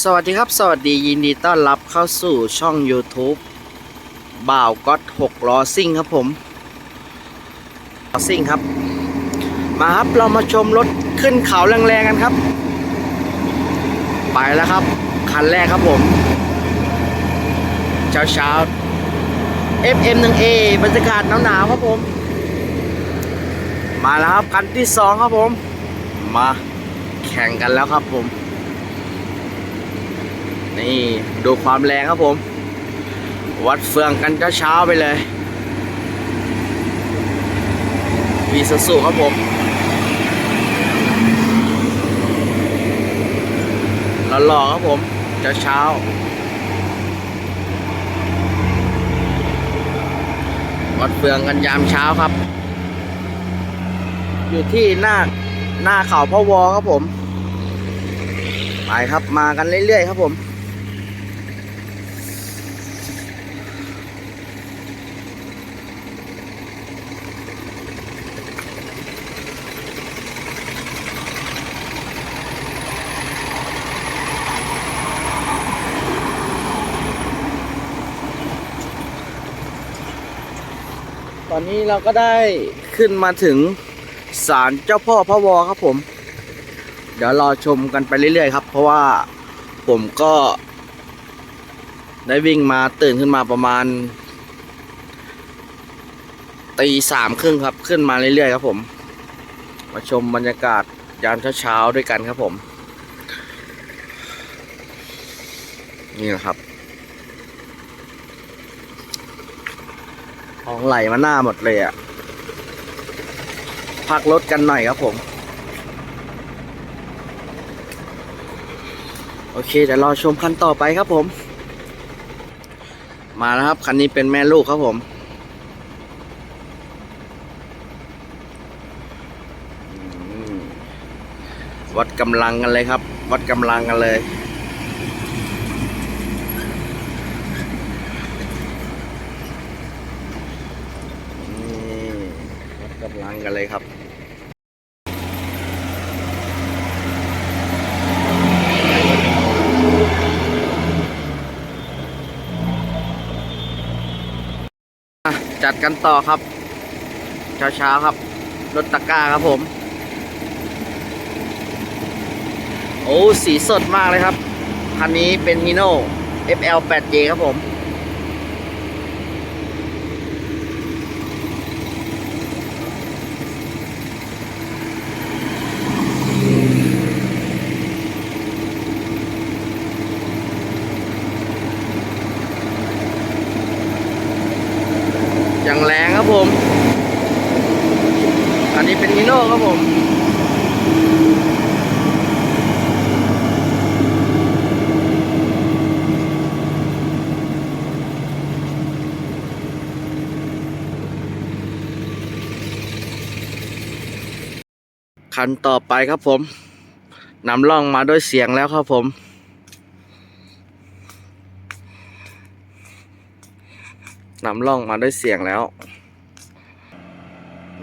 สวัสดีครับ สวัสดียินดีต้อนรับเข้าสู่ช่อง YouTube บ่าวก็ตหกล้อซิ่งครับผมล้อซิ่งครับ มาครับเรามาชมรถขึ้นเขาแรงๆกันครับ ไปแล้วครับ คันแรกครับผม เช้าเช้าๆ FM1A บรรยากาศหนาวๆครับผม มาแล้วครับคันที่สองครับผม มาแข่งกันแล้วครับผม นี่ดูความแรงครับผม วัดเฟืองกันก็เช้าไปเลยวีสสุครับผม หล่อๆครับผมเช้าวัดเฟืองกันยามเช้าครับ อยู่ที่หน้าหน้าเขาพ่อวอครับผม ไปครับมากันเรื่อยๆครับผม ตอนนี้เราก็ได้ขึ้นมาถึงศาลเจ้าพ่อพระวอครับผม เดี๋ยวรอชมกันไปเรื่อยๆครับ เพราะว่าผมก็ ได้วิ่งมาตื่นขึ้นมาประมาณตีสามครึ่งครับขึ้นมาเรื่อยๆครับผม มาชมบรรยากาศยามเช้าๆด้วยกันครับผม นี่นะครับ ของ ไหลมาหน้าหมดเลยอะ่ะ พักรถกันหน่อยครับผม โอเคเดี๋ยวรอชมคันต่อไปครับผม มาแล้วครับ คันนี้เป็นแม่ลูกครับผมอืมวัดกำลังกันเลยครับ วัดกำลังกันเลย นี่วัดกำลังกันเลยครับจัดกันต่อครับ เช้าๆครับ รถตะก้าครับผม โอ้ สีสดมากเลยครับ คันนี้เป็น Hino FL 8J ครับผม อย่างแรงครับผม อั นนี้เป็นมิโน่ครับผมคันต่อไปครับผมนำล่องมาด้วยเสียงแล้วครับผม นำล่องมาด้วยเสียงแล้ว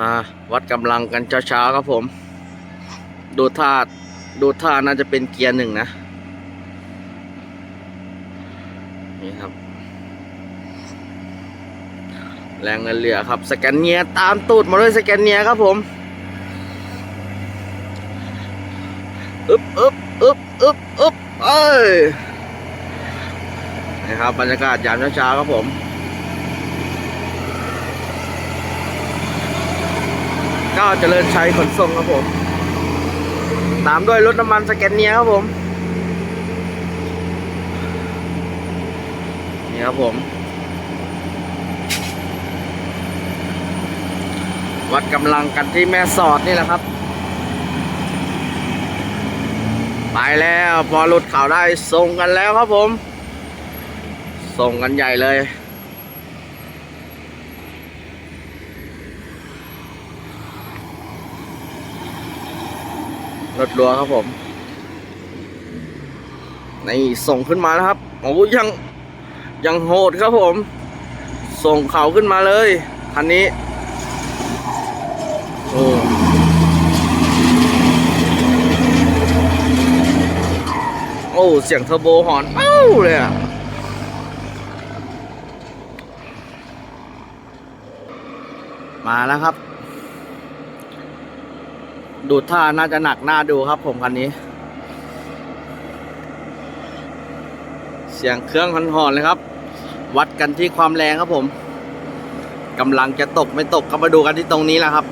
นะวัดกำลังกันเช้าๆครับผม ดูท่าดูท่าน่าจะเป็นเกียร์หนึ่งนะ นี่ครับ แรงเงินเหลือครับ สแกนเนียตามตูดมาด้วยสแกนเนียครับผมอึบอึบอึบอึบอึบเอ้ยนะครับบรรยากาศยามเช้าๆครับผม ก้าเจริญชัยขนส่งครับผม ตามด้วยรถน้ำมันสแกนเนียครับผมนี่ครับผม วัดกำลังกันที่แม่สอดนี่แหละครับ ไปแล้วพอหลุดข่าวได้ส่งกันแล้วครับผม ส่งกันใหญ่เลย รถรัวครับผมนี่ส่งขึ้นมาแล้วครับโอ้ยังยังโหดครับผม ส่งเขาขึ้นมาเลยคันนี้โอ้โอ้เสียงเทอร์โบหอนเป้าเลยอะมาแล้วครับ ดูท่าน่าจะหนักหน้าดูครับผมคันนี้ เสียงเครื่องหอนๆเลยครับ วัดกันที่ความแรงครับผมกำลังจะตกไม่ตกก็มาดูกันที่ตรงนี้แหละครับ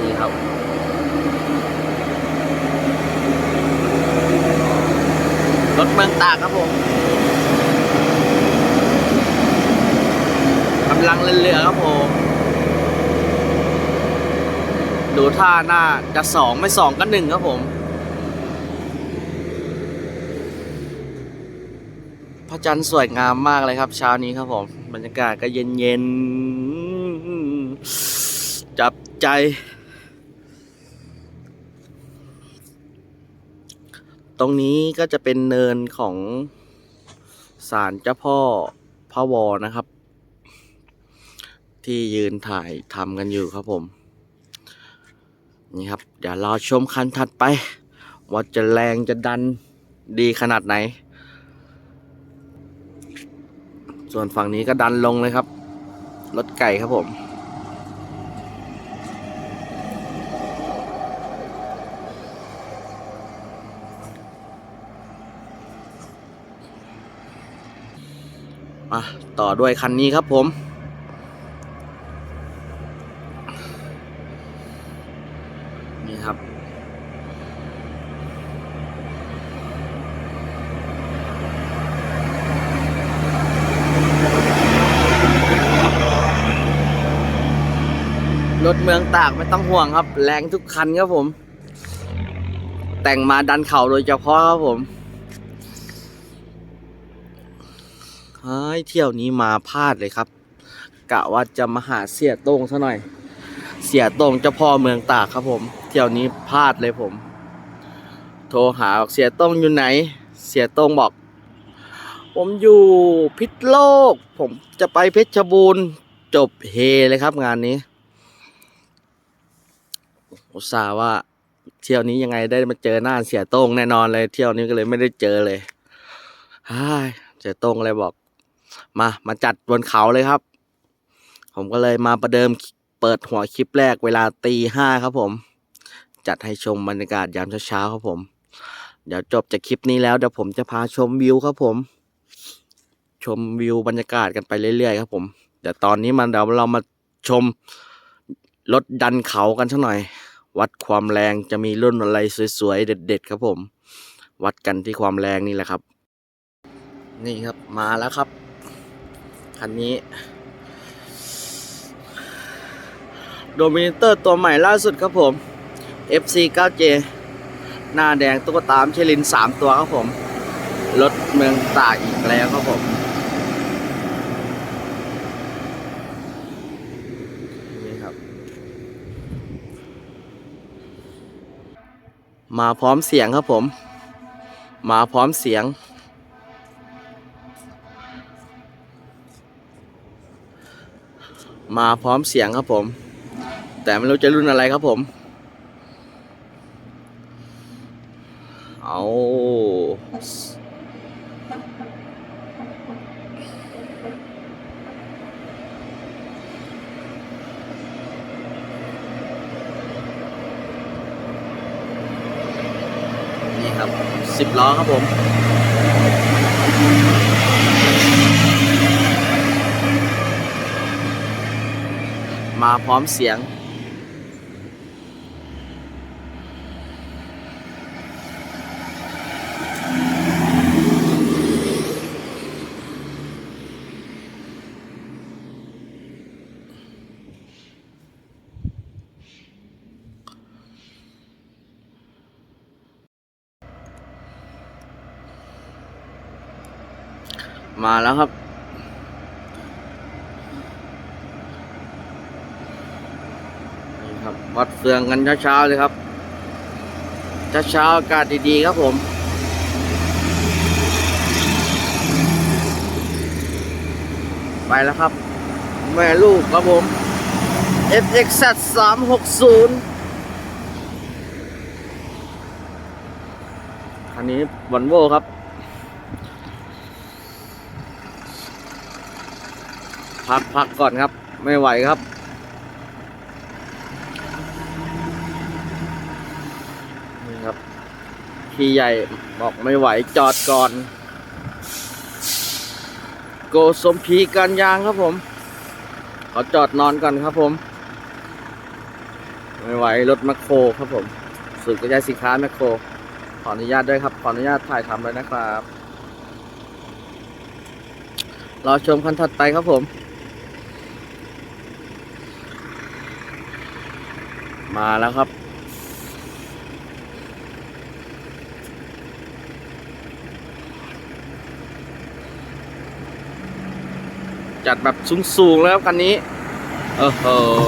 นี่ครับ รถเมืองตากครับผมกำลังเรือๆครับผม ดูท่าหน้าจะสองไม่สองก็หนึ่งครับผม พระจันทร์สวยงามมากเลยครับ เช้านี้ครับผม บรรยากาศก็เย็นเย็นๆจับใจ ตรงนี้ก็จะเป็นเนินของศาลเจ้าพ่อพระวอนะครับ ที่ยืนถ่ายทำกันอยู่ครับผม นี่ครับ เดี๋ยวรอชมคันถัดไป ว่าจะแรงจะดันดีขนาดไหน ส่วนฝั่งนี้ก็ดันลงเลยครับ รถไก่ครับผมมาต่อด้วยคันนี้ครับผม นี่ครับ รถเมืองตากไม่ต้องห่วงครับ แรงทุกคันครับผม แต่งมาดันเข่าโดยเฉพาะครับผมเฮ้ยเที่ยวนี้มาพลาดเลยครับ กะว่าจะมาหาเสียโต้งซะหน่อย เสียต้งเจ้าพ่อเมืองตากครับผมเที่ยวนี้พลาดเลยผม โทรหาเสียต้งอยู่ไหน เสียต้งบอก ผมอยู่พิษโลก ผมจะไปเพชรบูรณ์จบเฮเลยครับงานนี้อุตส่าห์ว่าเที่ยวนี้ยังไงได้มาเจอหน้าเสียต้งแน่นอนเลย เที่ยวนี้ก็เลยไม่ได้เจอเลยเสียต้งเลยบอก มามาจัดบนเขาเลยครับ ผมก็เลยมาประเดิม เปิดหัวคลิปแรกเวลาตีห้าครับผม จัดให้ชมบรรยากาศยามเช้าๆครับผม เดี๋ยวจบจากคลิปนี้แล้วเดี๋ยวผมจะพาชมวิวครับผม ชมวิวบรรยากาศกันไปเรื่อยๆครับผมเดี๋ยวตอนนี้มันเดี๋ยวเรามาชมรถดันเขากันสักหน่อย วัดความแรงจะมีรุ่นอะไรสวยๆเด็ด ๆ ครับผม วัดกันที่ความแรงนี่แหละครับ นี่ครับมาแล้วครับ คันนี้ โดมิเนเตอร์ตัวใหม่ล่าสุดครับผม FC 9J หน้าแดงตุ๊กตามเชลิน 3 ตัวครับผม รถเมืองตากอีกแล้วครับผม นี่ครับ มาพร้อมเสียงครับผม มาพร้อมเสียงมาพร้อมเสียงครับผม แต่ไม่รู้จะรุ่นอะไรครับผม เอานี่ครับสิบล้อครับผม มาพร้อมเสียง มาแล้วครับ นี่ครับ วัดเฟืองกันเช้าๆเลยครับ เช้าๆอากาศดีๆครับผมไปแล้วครับ แม่ลูกครับผม FXZ 360 คันนี้วอนโวครับ พักพักก่อนครับ ไม่ไหวครับ นี่ครับพี่ใหญ่บอกไม่ไหวจอดก่อน โกสมพีการยางครับผม ขอจอดนอนก่อนครับผม ไม่ไหวรถแมคโครครับผมสูตรกระจายสินค้าแมคโครขออนุญาตด้วยครับ ขออนุญาตถ่ายทำเลยนะครับ รอชมคันถัดไปครับผม มาแล้วครับ จัดแบบสูงๆแล้วคันนี้ เออเออ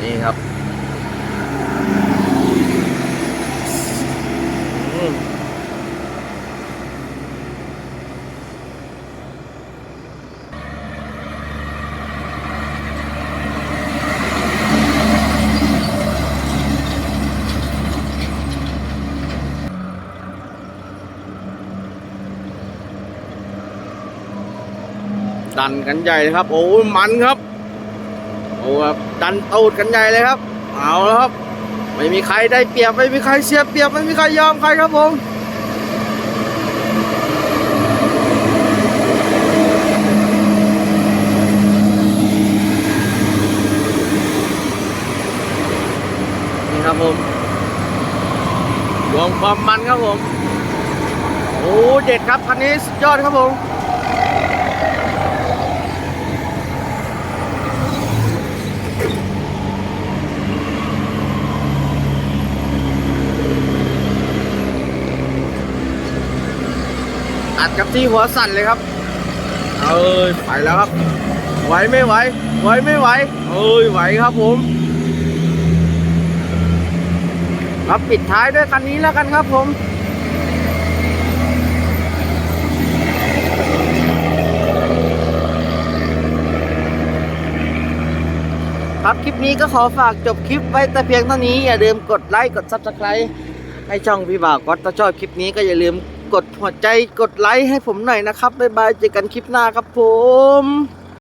นี่ครับ ดันกันใหญ่เลยครับ โอ้มันครับโอ้ครับดันตูดกันใหญ่เลยครับ เอาแล้วครับ ไม่มีใครได้เปรียบไม่มีใครเสียเปรียบไม่มีใครยอมใครครับผมนี่ครับผมรวมความมันครับผมโอ้เด็ดครับคันนี้สุดยอดครับผม อัดกับที่หัวสั่นเลยครับ เอ้ยไปแล้วครับ ไหวไม่ไหว ไหวไม่ไหว เอ้ยไหวครับผมครับปิดท้ายด้วยคันนี้แล้วกันครับผมครับคลิปนี้ก็ขอฝากจบคลิปไว้แต่เพียงเท่านี้อย่าลืมกดไลค์กด Subscribe ให้ช่องพี่บ่าวก็ถ้าชอบคลิปนี้ก็อย่าลืม กดหัวใจกดไลค์ให้ผมหน่อยนะครับบ๊ายบายเจอกันคลิปหน้าครับผม